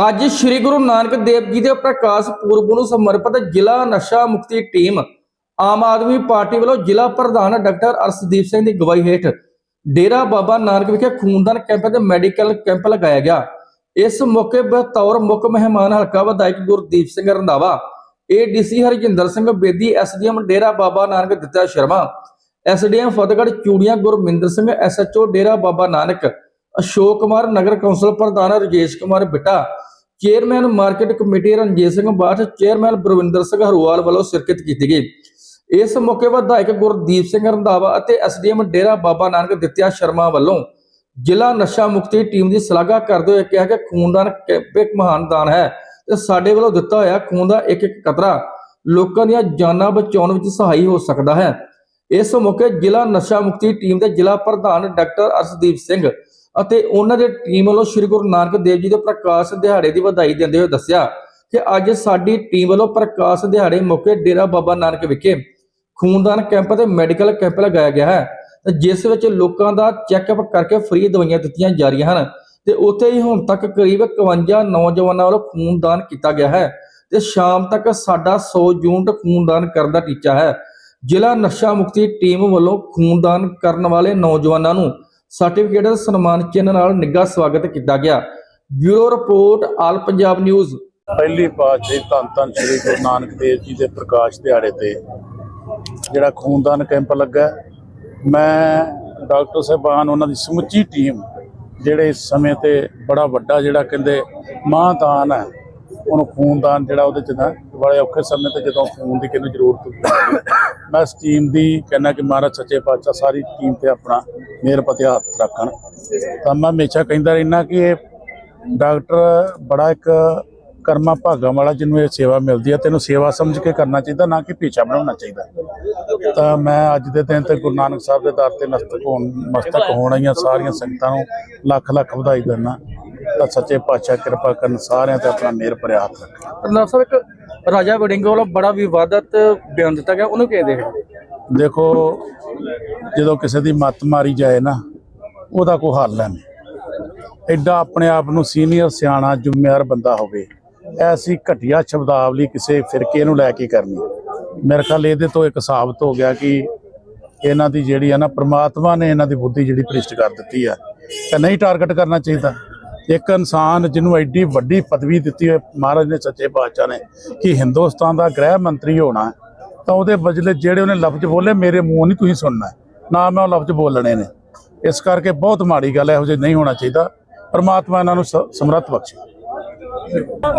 ਅੱਜ ਸ੍ਰੀ ਗੁਰੂ ਨਾਨਕ ਦੇਵ ਜੀ ਦੇ ਪ੍ਰਕਾਸ਼ ਪੁਰਬ ਨੂੰ ਸਮਰਪਿਤ ਜ਼ਿਲ੍ਹਾ ਨਸ਼ਾ ਮੁਕਤੀ ਟੀਮ ਆਮ ਆਦਮੀ ਪਾਰਟੀ ਵੱਲੋਂ ਜ਼ਿਲ੍ਹਾ ਪ੍ਰਧਾਨ ਡਾਕਟਰ ਅਰਸ਼ਦੀਪ ਸਿੰਘ ਦੀ ਅਗਵਾਈ ਹੇਠ ਡੇਰਾ ਬਾਬਾ ਨਾਨਕ ਵਿਖੇ ਖੂਨਦਾਨ ਕੈਂਪ ਤੇ ਮੈਡੀਕਲ ਕੈਂਪ ਲਗਾਇਆ ਗਿਆ। ਇਸ ਮੌਕੇ ਬਤੌਰ ਮੁੱਖ ਮਹਿਮਾਨ ਹਲਕਾ ਵਿਧਾਇਕ Gurdeep Singh Randhawa ADC Harjinder Singh Bedi SDM Dera Baba Nanak Aditya Sharma SDM Fatehgarh Churian Gurminder Singh SHO Dera Baba Nanak, Ashok Kumar ਨਗਰ ਕੌਂਸਲ ਪ੍ਰਧਾਨ Rajesh Kumar Bitta chairman market committee Ranjit Singh Bath, chairman Barwinder Singh Harwal ਵੱਲੋਂ ਸ਼ਿਰਕਤ ਕੀਤੀ ਗਈ। ਇਸ ਮੌਕੇ ਵਿਧਾਇਕ ਗੁਰਦੀਪ ਸਿੰਘ ਰੰਧਾਵਾ ਅਤੇ SDM Dera Baba Nanak Aditya Sharma ਵੱਲੋਂ ਜ਼ਿਲ੍ਹਾ ਨਸ਼ਾ ਮੁਕਤੀ ਟੀਮ ਦੀ ਸ਼ਲਾਘਾ ਕਰਦੇ ਹੋਏ ਕਿਹਾ ਕਿ ਖੂਨਦਾਨ ਇੱਕ ਮਹਾਨ ਦਾਨ ਹੈ ਤੇ ਸਾਡੇ ਵੱਲੋਂ ਦਿੱਤਾ ਹੋਇਆ ਖੂਨ ਦਾ ਇੱਕ ਇੱਕ ਕਤਰਾ ਲੋਕਾਂ ਦੀਆਂ ਜਾਨਾਂ ਬਚਾਉਣ ਵਿੱਚ ਸਹਾਈ ਹੋ ਸਕਦਾ ਹੈ। ਇਸ ਮੌਕੇ ਜ਼ਿਲ੍ਹਾ ਨਸ਼ਾ ਮੁਕਤੀ ਟੀਮ ਦੇ ਜ਼ਿਲ੍ਹਾ ਪ੍ਰਧਾਨ ਡਾਕਟਰ ਅਰਸ਼ਦੀਪ ਸਿੰਘ ਅਤੇ ਉਹਨਾਂ ਦੇ ਟੀਮ ਵੱਲੋਂ ਸ੍ਰੀ ਗੁਰੂ ਨਾਨਕ ਦੇਵ ਜੀ ਦੇ ਪ੍ਰਕਾਸ਼ ਦਿਹਾੜੇ ਦੀ ਵਧਾਈ ਦਿੰਦੇ ਹੋਏ ਦੱਸਿਆ ਕਿ ਅੱਜ ਸਾਡੀ ਟੀਮ ਵੱਲੋਂ ਪ੍ਰਕਾਸ਼ ਦਿਹਾੜੇ ਮੌਕੇ ਡੇਰਾ ਬਾਬਾ ਨਾਨਕ ਵਿਖੇ ਖੂਨਦਾਨ ਕੈਂਪ ਤੇ ਮੈਡੀਕਲ ਕੈਂਪ ਲਗਾਇਆ ਗਿਆ ਹੈ। ਜਿਸ ਵਿੱਚ ਲੋਕਾਂ ਦਾ ਚੈੱਕਅਪ ਕਰਕੇ ਫ੍ਰੀ ਦਵਾਈਆਂ ਦਿੱਤੀਆਂ ਜਾ ਰਹੀਆਂ ਹਨ ਤੇ ਉੱਥੇ ਹੀ ਹੁਣ ਤੱਕ ਕਰੀਬ 51 ਨੌਜਵਾਨਾਂ ਵੱਲੋਂ ਖੂਨਦਾਨ ਕੀਤਾ ਗਿਆ ਹੈ ਤੇ ਸ਼ਾਮ ਤੱਕ ਸਾਡਾ 100 ਯੂਨਿਟ ਖੂਨਦਾਨ ਕਰਨ ਦਾ ਟੀਚਾ ਹੈ। ਜ਼ਿਲ੍ਹਾ ਨਸ਼ਾ ਮੁਕਤੀ ਟੀਮ ਵੱਲੋਂ ਖੂਨਦਾਨ ਕਰਨ ਵਾਲੇ ਨੌਜਵਾਨਾਂ ਨੂੰ ਸਰਟੀਫਿਕੇਟ ਸਨਮਾਨ ਚਿੰਨ੍ਹ ਨਾਲ ਨਿੱਘਾ ਸਵਾਗਤ ਕੀਤਾ ਗਿਆ। Bureau report, all Punjab news. ਪਹਿਲੀ ਪਾਤਸ਼ਾਹੀ ਧੰਨ ਧੰਨ ਸ੍ਰੀ ਗੁਰੂ ਨਾਨਕ ਦੇਵ ਜੀ ਦੇ ਪ੍ਰਕਾਸ਼ ਦਿਹਾੜੇ ਤੇ ਜਿਹੜਾ ਖੂਨਦਾਨ ਕੈਂਪ ਲੱਗਾ। ਮੈਂ ਡਾਕਟਰ ਸਾਹਿਬਾਨ, ਉਹਨਾਂ ਦੀ ਸਮੁੱਚੀ ਟੀਮ ਜਿਹੜੇ ਇਸ ਸਮੇਂ ਤੇ ਬੜਾ ਵੱਡਾ ਜਿਹੜਾ ਕਹਿੰਦੇ ਮਹਾਂਦਾਨ ਹੈ, ਉਹਨੂੰ ਖੂਨਦਾਨ ਜਿਹੜਾ ਉਹਦੇ ਚ ਨਾ, ਬੜੇ ਔਖੇ ਸਮੇਂ ਤੇ ਜਦੋਂ ਖੂਨ ਦੀ ਕਿਹਨੂੰ ਜ਼ਰੂਰਤ ਹੁੰਦੀ ਮੈਂ ਇਸ ਟੀਮ ਦੀ ਕਹਿੰਦਾ ਕਿ ਮਹਾਰਾਜ ਸੱਚੇ ਪਾਤਸ਼ਾਹ ਸਾਰੀ ਟੀਮ ਤੇ ਆਪਣਾ ਮਿਹਰ ਪਤੇ ਹੱਥ ਰੱਖਣ। ਤਾਂ ਮੈਂ ਹਮੇਸ਼ਾ ਕਹਿੰਦਾ ਰਹਿਣਾ ਕਿ ਇਹ ਡਾਕਟਰ ਬੜਾ ਇੱਕ ਕਰਮਾ ਭਾਗਾਂ ਵਾਲਾ ਜਿਹਨੂੰ ਇਹ ਸੇਵਾ ਮਿਲਦੀ ਹੈ ਤੈਨੂੰ ਸੇਵਾ ਸਮਝ ਕੇ ਕਰਨਾ ਚਾਹੀਦਾ, ਨਾ ਕਿ ਪੇਸ਼ਾ ਬਣਾਉਣਾ ਚਾਹੀਦਾ। ਤਾਂ ਮੈਂ ਅੱਜ ਦੇ ਦਿਨ ਤੇ ਗੁਰੂ ਨਾਨਕ ਸਾਹਿਬ ਦੇ ਦਰ ਤੇ ਨਸਤਕ ਹੋਣ, ਮਸਤਕ ਹੋਣ ਆਈਆਂ ਸਾਰੀਆਂ ਸੰਗਤਾਂ ਨੂੰ ਲੱਖ ਲੱਖ ਵਧਾਈ ਦਿੰਦਾ। ਤਾਂ ਸੱਚੇ ਪਾਤਸ਼ਾਹ ਕਿਰਪਾ ਕਰਨ ਸਾਰਿਆਂ ਤੇ ਆਪਣਾ ਮਿਹਰ ਭਰਿਆ ਹੱਥ ਰੱਖੇ ਪ੍ਰਧਾਨ ਸਾਹਿਬ ਇੱਕ ਰਾਜਾ ਵੜਿੰਗ ਵੱਲੋਂ ਬੜਾ ਵਿਵਾਦਤ ਬਿਆਨ ਦਿੱਤਾ ਗਿਆ, ਉਹਨੂੰ ਕਿਵੇਂ ਦੇਖਦੇ ਦੇਖੋ, ਜਦੋਂ ਕਿਸੇ ਦੀ ਮੱਤ ਮਾਰੀ ਜਾਏ ਨਾ, ਉਹਦਾ ਕੋਈ ਹੱਲ ਹੈ ਨਹੀਂ। ਐਡਾ ਆਪਣੇ ਆਪ ਨੂੰ ਸੀਨੀਅਰ ਸਿਆਣਾ ਜ਼ਿੰਮੇਵਾਰ ਬੰਦਾ ਹੋਵੇ, ਐਸੀ ਘਟੀਆ ਸ਼ਬਦਾਵਲੀ ਕਿਸੇ ਫਿਰਕੇ ਨੂੰ ਲੈ ਕੇ ਕਰਨੀ। ਮੇਰੇ ਖਿਆਲ ਇਹਦੇ ਤੋਂ ਇੱਕ ਸਾਬਤ ਹੋ ਗਿਆ ਕਿ ਇਹਨਾਂ ਦੀ ਜਿਹੜੀ ਆ ਨਾ, ਪ੍ਰਮਾਤਮਾ ਨੇ ਇਹਨਾਂ ਦੀ ਬੁੱਧੀ ਜਿਹੜੀ ਪ੍ਰਿਸ਼ਟ ਕਰ ਦਿੱਤੀ ਆ ਤਾਂ ਨਹੀਂ ਟਾਰਗੇਟ ਕਰਨਾ ਚਾਹੀਦਾ। ਇੱਕ ਇਨਸਾਨ ਜਿਹਨੂੰ ਐਡੀ ਵੱਡੀ ਪਦਵੀ ਦਿੱਤੀ ਹੋਏ ਮਹਾਰਾਜ ਨੇ ਸੱਚੇ ਪਾਤਸ਼ਾਹ ਨੇ ਕਿ ਹਿੰਦੁਸਤਾਨ ਦਾ ਗ੍ਰਹਿ ਮੰਤਰੀ ਹੋਣਾ ਤਾਂ ਉਹਦੇ ਬਦਲੇ ਜਿਹੜੇ ਉਹਨੇ ਲਫ਼ਜ਼ ਬੋਲੇ ਮੇਰੇ ਮੂੰਹੋਂ ਨਹੀਂ ਤੁਸੀਂ ਸੁਣਨਾ। ਨਾ ਮੈਂ ਉਹ ਲਫ਼ਜ਼ ਬੋਲਣੇ ਨੇ। ਇਸ ਕਰਕੇ ਬਹੁਤ ਮਾੜੀ ਗੱਲ ਹੈ ਇਹੋ ਜਿਹੀ ਨਹੀਂ ਹੋਣਾ ਚਾਹੀਦਾ। ਪਰਮਾਤਮਾ ਇਹਨਾਂ ਨੂੰ ਸਮਰੱਥ ਬਖਸ਼ੇ।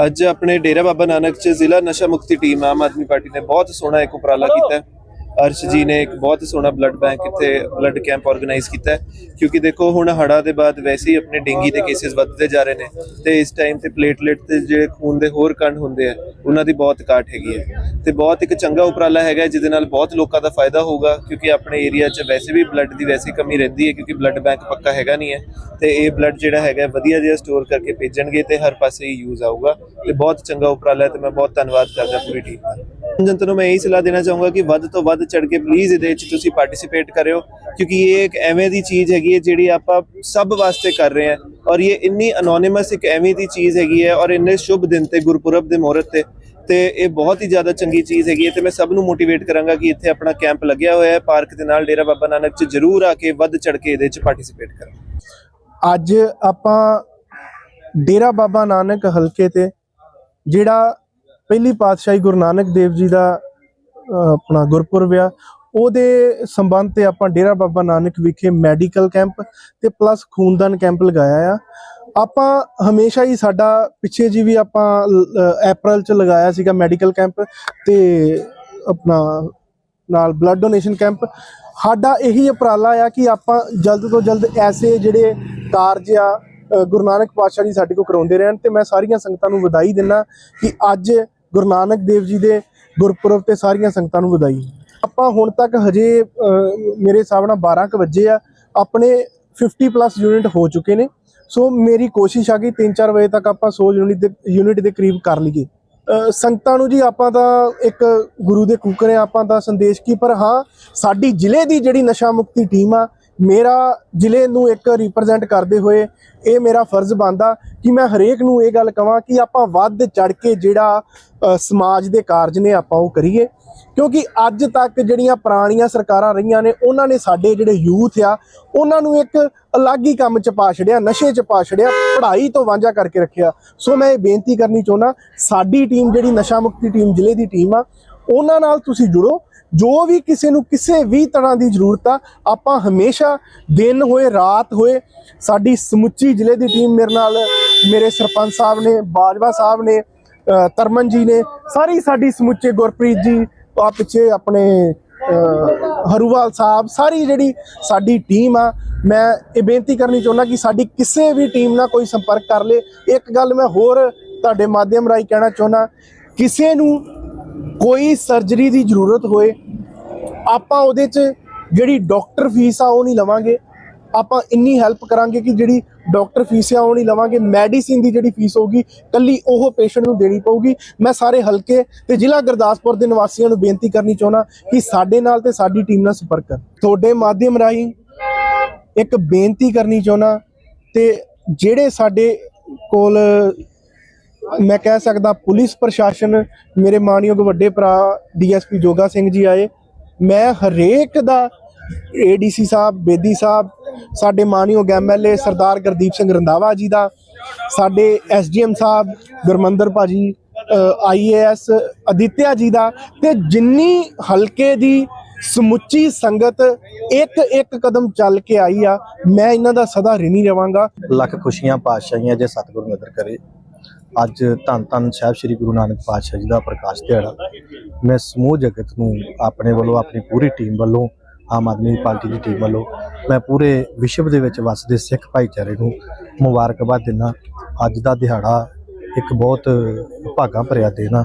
ਅੱਜ ਆਪਣੇ ਡੇਰਾ ਬਾਬਾ ਨਾਨਕ ਚ ਜ਼ਿਲ੍ਹਾ ਨਸ਼ਾ ਮੁਕਤੀ ਟੀਮ ਆਮ ਆਦਮੀ ਪਾਰਟੀ ਨੇ ਬਹੁਤ ਸੋਹਣਾ ਇੱਕ ਉਪਰਾਲਾ ਕੀਤਾ ਹੈ। ਅਰਸ਼ ਜੀ ਨੇ ਇੱਕ ਬਹੁਤ ਸੋਹਣਾ ਬਲੱਡ ਬੈਂਕ ਇੱਥੇ ਬਲੱਡ ਕੈਂਪ ਆਰਗੇਨਾਈਜ਼ ਕੀਤਾ ਹੈ। ਕਿਉਂਕਿ ਦੇਖੋ, ਹੁਣ ਹੜਾ ਦੇ ਬਾਅਦ ਵੈਸੇ ਹੀ ਆਪਣੇ ਡੇਂਗੀ ਦੇ ਕੇਸਿਸ ਵੱਧਦੇ ਜਾ ਰਹੇ ਨੇ। ਤੇ ਇਸ ਟਾਈਮ ਤੇ ਪਲੇਟਲੇਟ ਤੇ ਜਿਹੜੇ ਖੂਨ ਦੇ ਹੋਰ ਕਣ ਹੁੰਦੇ ਆ, ਉਹਨਾਂ ਦੀ ਬਹੁਤ ਘਾਟ ਹੈਗੀ ਹੈ। ਤੇ ਬਹੁਤ ਇੱਕ ਚੰਗਾ ਉਪਰਾਲਾ ਹੈਗਾ, ਜਿਹਦੇ ਨਾਲ ਬਹੁਤ ਲੋਕਾਂ ਦਾ ਫਾਇਦਾ ਹੋਊਗਾ, ਕਿਉਂਕਿ ਆਪਣੇ ਏਰੀਆ 'ਚ ਵੈਸੇ ਵੀ ਬਲੱਡ ਦੀ ਵੈਸੀ ਕਮੀ ਰਹਿੰਦੀ ਹੈ, ਕਿਉਂਕਿ ਬਲੱਡ ਬੈਂਕ ਪੱਕਾ ਹੈਗਾ ਨਹੀਂ ਹੈ। ਤੇ ਇਹ ਬਲੱਡ ਜਿਹੜਾ ਹੈਗਾ, ਵਧੀਆ ਜਿਹਾ ਸਟੋਰ ਕਰਕੇ ਭੇਜਣਗੇ ਤੇ ਹਰ ਪਾਸੇ ਹੀ ਯੂਜ਼ ਆਊਗਾ। ਤੇ ਬਹੁਤ ਚੰਗਾ ਉਪਰਾਲਾ ਹੈ ਤੇ ਮੈਂ ਬਹੁਤ ਧੰਨਵਾਦ ਕਰਦਾ ਪੂਰੀ ਟੀਮ ਦਾ। ਜਨਤਾ ਨੂੰ ਮੈਂ ਇਹੀ ਸਲਾਹ ਦੇਣਾ ਚਾਹੂੰਗਾ ਕਿ ਵੱਧ ਤੋਂ ਵੱਧ ਚੜ ਕੇ ਪਲੀਜ਼ ਇਹਦੇ ਵਿੱਚ ਤੁਸੀਂ ਪਾਰਟਿਸਿਪੇਟ ਕਰਿਓ, ਕਿਉਂਕਿ ਇਹ ਇੱਕ ਐਵੇਂ ਦੀ ਚੀਜ਼ ਹੈਗੀ ਹੈ ਜਿਹੜੀ ਆਪਾਂ ਸਭ ਵਾਸਤੇ ਕਰ ਰਹੇ ਹਾਂ ਔਰ ਇਹ ਇੰਨੀ ਅਨੋਨਿਮਸ ਇੱਕ ਐਵੇਂ ਦੀ ਚੀਜ਼ ਹੈਗੀ ਹੈ ਔਰ ਇੰਨੇ ਸ਼ੁਭ ਦਿਨ ਤੇ ਗੁਰਪੁਰਬ ਦੇ ਮਹੂਰਤ ਤੇ ਤੇ ਇਹ ਬਹੁਤ ਹੀ ਜ਼ਿਆਦਾ ਚੰਗੀ ਚੀਜ਼ ਹੈਗੀ ਹੈ ਤੇ ਮੈਂ ਸਭ ਨੂੰ ਮੋਟੀਵੇਟ ਕਰਾਂਗਾ ਕਿ ਇੱਥੇ ਆਪਣਾ ਕੈਂਪ ਲੱਗਿਆ ਹੋਇਆ ਹੈ ਪਾਰਕ ਦੇ ਨਾਲ ਡੇਰਾ ਬਾਬਾ ਨਾਨਕ ਚ ਜਰੂਰ ਆ ਕੇ ਵੱਧ ਚੜ ਕੇ ਇਹਦੇ ਚ ਪਾਰਟਿਸਿਪੇਟ ਕਰੋ। ਅੱਜ ਆਪਾਂ ਡੇਰਾ ਬਾਬਾ ਨਾਨਕ ਹਲਕੇ ਤੇ ਜਿਹੜਾ ਪਹਿਲੀ ਪਾਤਸ਼ਾਹੀ ਗੁਰੂ ਨਾਨਕ ਦੇਵ ਜੀ ਦਾ ਆਪਣਾ ਗੁਰਪੁਰਬ ਆ। ਉਹਦੇ ਸੰਬੰਧ ਤੇ ਆਪਾਂ ਡੇਰਾ ਬਾਬਾ ਨਾਨਕ ਵਿਖੇ ਮੈਡੀਕਲ ਕੈਂਪ ਤੇ ਪਲੱਸ ਖੂਨਦਾਨ ਕੈਂਪ ਲਗਾਇਆ ਆ। ਆਪਾਂ ਹਮੇਸ਼ਾ ਹੀ ਸਾਡਾ ਪਿੱਛੇ ਜੀ ਵੀ ਆਪਾਂ ਅਪ੍ਰੈਲ ਚ ਲਗਾਇਆ ਸੀਗਾ ਮੈਡੀਕਲ ਕੈਂਪ ਤੇ ਆਪਣਾ ਨਾਲ ਬਲੱਡ ਡੋਨੇਸ਼ਨ ਕੈਂਪ। ਸਾਡਾ ਇਹੀ ਉਪਰਾਲਾ ਆ ਕਿ ਆਪਾਂ ਜਲਦ ਤੋਂ ਜਲਦ ਐਸੇ ਜਿਹੜੇ ਕਾਰਜ ਆ ਗੁਰੂ ਨਾਨਕ ਪਾਤਸ਼ਾਹ ਜੀ ਸਾਡੇ ਕੋਲ ਕਰਾਉਂਦੇ ਰਹਿਣ ਤੇ ਮੈਂ ਸਾਰੀਆਂ ਸੰਗਤਾਂ ਨੂੰ ਵਧਾਈ ਦਿੰਦਾ ਕਿ ਅੱਜ ਗੁਰੂ ਨਾਨਕ ਦੇਵ ਜੀ ਦੇ ਗੁਰਪੁਰਬ ਤੇ ਸਾਰੀਆਂ ਸੰਗਤਾਂ ਨੂੰ ਵਧਾਈ। ਆਪਾਂ ਹੁਣ ਤੱਕ ਹਜੇ ਮੇਰੇ ਹਿਸਾਬ ਨਾਲ 12 ਕ ਵਜੇ ਆ। ਆਪਣੇ 50 ਪਲੱਸ ਯੂਨਿਟ ਹੋ ਚੁੱਕੇ ਨੇ। ਸੋ ਮੇਰੀ ਕੋਸ਼ਿਸ਼ ਆ ਕਿ 3-4 ਵਜੇ ਤੱਕ ਆਪਾਂ 100 ਯੂਨਿਟ ਦੇ ਯੂਨਿਟ ਦੇ ਕਰੀਬ ਕਰ ਲਈਏ। ਸੰਗਤਾਂ ਨੂੰ ਜੀ ਆਪਾਂ ਤਾਂ ਇੱਕ ਗੁਰੂ ਦੇ ਕੂਕਰ ਆ ਆਪਾਂ ਦਾ ਸੰਦੇਸ਼ ਕੀ, ਪਰ ਹਾਂ, ਸਾਡੀ ਜ਼ਿਲ੍ਹੇ ਦੀ ਜਿਹੜੀ ਨਸ਼ਾ ਮੁਕਤੀ ਟੀਮ ਆ ਮੇਰਾ ਜ਼ਿਲ੍ਹੇ ਨੂੰ ਇੱਕ ਰਿਪਰੈਜ਼ੈਂਟ ਕਰਦੇ ਹੋਏ ਇਹ ਮੇਰਾ ਫਰਜ਼ ਬਣਦਾ ਕਿ ਮੈਂ ਹਰੇਕ ਨੂੰ ਇਹ ਗੱਲ ਕਹਾਂ ਕਿ ਆਪਾਂ ਵੱਧ ਚੜ ਕੇ ਜਿਹੜਾ ਸਮਾਜ ਦੇ ਕਾਰਜ ਨੇ ਆਪਾਂ ਉਹ ਕਰੀਏ। ਕਿਉਂਕਿ ਅੱਜ ਤੱਕ ਜਿਹੜੀਆਂ ਪੁਰਾਣੀਆਂ ਸਰਕਾਰਾਂ ਰਹੀਆਂ ਨੇ, ਉਹਨਾਂ ਨੇ ਸਾਡੇ ਜਿਹੜੇ ਯੂਥ ਆ, ਉਹਨਾਂ ਨੂੰ ਇੱਕ ਅਲੱਗ ਹੀ ਕੰਮ ਚ ਪਾ ਛੜਿਆ ਨਸ਼ੇ ਚ ਪਾ ਛੜਿਆ ਪੜ੍ਹਾਈ ਤੋਂ ਵਾਂਝਾ ਕਰਕੇ ਰੱਖਿਆ। ਸੋ ਮੈਂ ਇਹ ਬੇਨਤੀ ਕਰਨੀ ਚਾਹੁੰਦਾ, ਸਾਡੀ ਟੀਮ ਜਿਹੜੀ ਨਸ਼ਾ ਮੁਕਤੀ ਟੀਮ, ਜ਼ਿਲ੍ਹੇ ਦੀ ਟੀਮ ਆ, ਉਹਨਾਂ ਨਾਲ ਤੁਸੀਂ ਜੁੜੋ ਜੋ ਵੀ ਕਿਸੇ ਨੂੰ ਕਿਸੇ ਵੀ ਤਰ੍ਹਾਂ ਦੀ ਜ਼ਰੂਰਤ ਆ, ਆਪਾਂ ਹਮੇਸ਼ਾ ਦਿਨ ਹੋਏ, ਰਾਤ ਹੋਏ, ਸਾਡੀ ਸਮੁੱਚੀ ਜ਼ਿਲ੍ਹੇ ਦੀ ਟੀਮ ਮੇਰੇ ਨਾਲ, ਮੇਰੇ ਸਰਪੰਚ ਸਾਹਿਬ ਨੇ, ਬਾਜਵਾ ਸਾਹਿਬ ਨੇ ਤਰਮਨ ਜੀ ਨੇ, ਸਾਰੀ ਸਾਡੀ ਸਮੁੱਚੇ ਗੁਰਪ੍ਰੀਤ ਜੀ, ਆ ਪਿੱਛੇ ਆਪਣੇ ਹਰੂਵਾਲ ਸਾਹਿਬ, ਸਾਰੀ ਜਿਹੜੀ ਸਾਡੀ ਟੀਮ ਆ, ਮੈਂ ਇਹ ਬੇਨਤੀ ਕਰਨੀ ਚਾਹੁੰਦਾ ਕਿ ਸਾਡੀ ਕਿਸੇ ਵੀ ਟੀਮ ਨਾਲ ਕੋਈ ਸੰਪਰਕ ਕਰ ਲੇ। ਇੱਕ ਗੱਲ ਮੈਂ ਹੋਰ ਤੁਹਾਡੇ ਮਾਧਿਅਮ ਰਾਹੀਂ ਕਹਿਣਾ ਚਾਹੁੰਦਾ, ਕਿਸੇ ਨੂੰ ਕੋਈ ਸਰਜਰੀ ਦੀ ਜ਼ਰੂਰਤ ਹੋਏ, ਆਪਾਂ ਉਹਦੇ 'ਚ ਜਿਹੜੀ ਡਾਕਟਰ ਫੀਸ ਆ ਉਹ ਨਹੀਂ ਲਵਾਂਗੇ। ਆਪਾਂ ਇੰਨੀ ਹੈਲਪ ਕਰਾਂਗੇ ਕਿ ਜਿਹੜੀ ਡਾਕਟਰ ਫੀਸ ਆ ਉਹ ਨਹੀਂ ਲਵਾਂਗੇ। ਮੈਡੀਸਿਨ ਦੀ ਜਿਹੜੀ ਫੀਸ ਹੋਊਗੀ, ਕੱਲੀ ਉਹ ਪੇਸ਼ੈਂਟ ਨੂੰ ਦੇਣੀ ਪਊਗੀ। ਮੈਂ ਸਾਰੇ ਹਲਕੇ ਤੇ ਜ਼ਿਲ੍ਹਾ ਗੁਰਦਾਸਪੁਰ ਦੇ ਨਿਵਾਸੀਆਂ ਨੂੰ ਬੇਨਤੀ ਕਰਨੀ ਚਾਹੁੰਦਾ ਕਿ ਸਾਡੇ ਨਾਲ ਤੇ ਸਾਡੀ ਟੀਮ ਨਾਲ ਸੰਪਰਕ ਕਰ ਤੁਹਾਡੇ ਮਾਧਿਅਮ ਰਾਹੀਂ ਇੱਕ ਬੇਨਤੀ ਕਰਨੀ ਚਾਹੁੰਦਾ ਤੇ ਜਿਹੜੇ ਸਾਡੇ ਕੋਲ ਮੈਂ ਕਹਿ ਸਕਦਾ ਪੁਲਿਸ ਪ੍ਰਸ਼ਾਸਨ, ਮੇਰੇ ਮਾਨਯੋਗ ਵੱਡੇ ਭਰਾ ਡੀਐਸਪੀ ਜੋਗਾ ਸਿੰਘ ਜੀ ਆਏ। ਮੈਂ ਹਰੇਕ ਦਾ ਏਡੀਸੀ ਸਾਹਿਬ, ਬੇਦੀ ਸਾਹਿਬ, ਸਾਡੇ ਮਾਨਯੋਗ ਐਮਐਲਏ ਸਰਦਾਰ ਗੁਰਦੀਪ ਸਿੰਘ ਰੰਧਾਵਾ ਜੀ ਦਾ, ਸਾਡੇ ਐਸਡੀਐਮ ਸਾਹਿਬ ਗੁਰਮੰਦਰ ਭਾਜੀ ਆਈਏਐਸ ਅਦਿੱਤਿਆ ਜੀ ਦਾ ਤੇ ਜਿੰਨੀ ਹਲਕੇ ਦੀ ਸਮੁੱਚੀ ਸੰਗਤ ਇੱਕ ਇੱਕ ਕਦਮ ਚੱਲ ਕੇ ਆਈ ਆ, ਮੈਂ ਇਹਨਾਂ ਦਾ ਸਦਾ ਰਿਣੀ ਰਵਾਂਗਾ। ਲੱਖ ਖੁਸ਼ੀਆਂ, ਪਾਤਸ਼ਾਹੀਆਂ ਜੇ ਸਤਿਗੁਰੂ ਨਦਰ ਕਰੇ। ਅੱਜ ਧੰਨ ਧੰਨ ਸਾਹਿਬ ਸ੍ਰੀ ਗੁਰੂ ਨਾਨਕ ਪਾਤਸ਼ਾਹ ਜੀ ਦਾ ਪ੍ਰਕਾਸ਼ ਦਿਹਾੜਾ। ਮੈਂ ਸਮੂਹ ਜਗਤ ਨੂੰ ਆਪਣੇ ਵੱਲੋਂ, ਆਪਣੀ ਪੂਰੀ ਟੀਮ ਵੱਲੋਂ, ਆਮ ਆਦਮੀ ਪਾਰਟੀ ਦੀ ਟੀਮ ਵੱਲੋਂ, ਮੈਂ ਪੂਰੇ ਵਿਸ਼ਵ ਦੇ ਵਿੱਚ ਵਸਦੇ ਸਿੱਖ ਭਾਈਚਾਰੇ ਨੂੰ ਮੁਬਾਰਕਬਾਦ ਦਿੰਦਾ ਅੱਜ ਦਾ ਦਿਹਾੜਾ ਇੱਕ ਬਹੁਤ ਭਾਗਾ ਭਰਿਆ ਦਿਨ ਆ।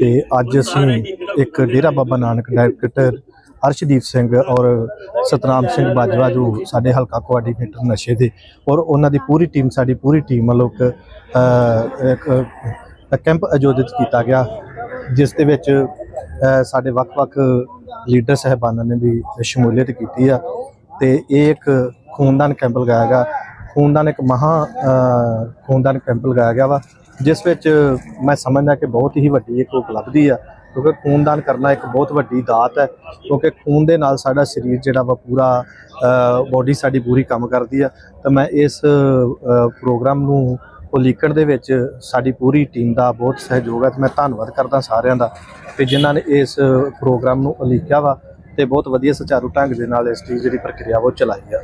ਤੇ ਅੱਜ ਅਸੀਂ ਇੱਕ ਡੇਰਾ ਬਾਬਾ ਨਾਨਕ ਡਾਇਰੈਕਟਰ ਅਰਸ਼ਦੀਪ ਸਿੰਘ ਔਰ ਸਤਨਾਮ ਸਿੰਘ ਬਾਜਵਾ ਜੋ ਸਾਡੇ ਹਲਕਾ ਕੋਆਰਡੀਨੇਟਰ ਨਸ਼ੇ ਦੇ ਔਰ ਉਹਨਾਂ ਦੀ ਪੂਰੀ ਟੀਮ ਸਾਡੀ ਪੂਰੀ ਟੀਮ ਵੱਲੋਂ ਇੱਕ, ਇੱਕ ਕੈਂਪ ਆਯੋਜਿਤ ਕੀਤਾ ਗਿਆ ਜਿਸ ਦੇ ਵਿੱਚ ਸਾਡੇ ਵੱਖ-ਵੱਖ ਲੀਡਰ ਸਹਿਬਾਨਾਂ ਨੇ ਵੀ ਸ਼ਮੂਲੀਅਤ ਕੀਤੀ ਆ ਤੇ ਇਹ ਇੱਕ ਖੂਨਦਾਨ ਕੈਂਪ ਲਗਾਇਆ ਗਿਆ। ਖੂਨਦਾਨ ਇੱਕ ਮਹਾ ਖੂਨਦਾਨ ਕੈਂਪ ਲਗਾਇਆ ਗਿਆ ਵਾ ਜਿਸ ਵਿੱਚ ਮੈਂ ਸਮਝਦਾ ਕਿ ਬਹੁਤ ਹੀ ਵੱਡੀ ਇੱਕ ਉਪਲਬਧੀ ਆ। ਕਿਉਂਕਿ ਖੂਨਦਾਨ ਕਰਨਾ ਇੱਕ ਬਹੁਤ ਵੱਡੀ ਦਾਤ ਹੈ, ਕਿਉਂਕਿ ਖੂਨ ਦੇ ਨਾਲ ਸਾਡਾ ਸਰੀਰ ਜਿਹੜਾ ਵਾ ਪੂਰਾ ਬਾਡੀ ਸਾਡੀ ਪੂਰੀ ਕੰਮ ਕਰਦੀ ਆ। ਤਾਂ ਮੈਂ ਇਸ ਪ੍ਰੋਗਰਾਮ ਨੂੰ ਉਲੀਕਣ ਦੇ ਵਿੱਚ ਸਾਡੀ ਪੂਰੀ ਟੀਮ ਦਾ ਬਹੁਤ ਸਹਿਯੋਗ ਹੈ ਤੇ ਮੈਂ ਧੰਨਵਾਦ ਕਰਦਾ ਸਾਰਿਆਂ ਦਾ ਕਿ ਜਿਨ੍ਹਾਂ ਨੇ ਇਸ ਪ੍ਰੋਗਰਾਮ ਨੂੰ ਉਲੀਕਿਆ ਵਾ ਤੇ ਬਹੁਤ ਵਧੀਆ ਸੁਚਾਰੂ ਢੰਗ ਦੇ ਨਾਲ ਇਸ ਦੀ ਜਿਹੜੀ ਪ੍ਰਕਿਰਿਆ ਵਾ ਉਹ ਚਲਾਈ ਆ।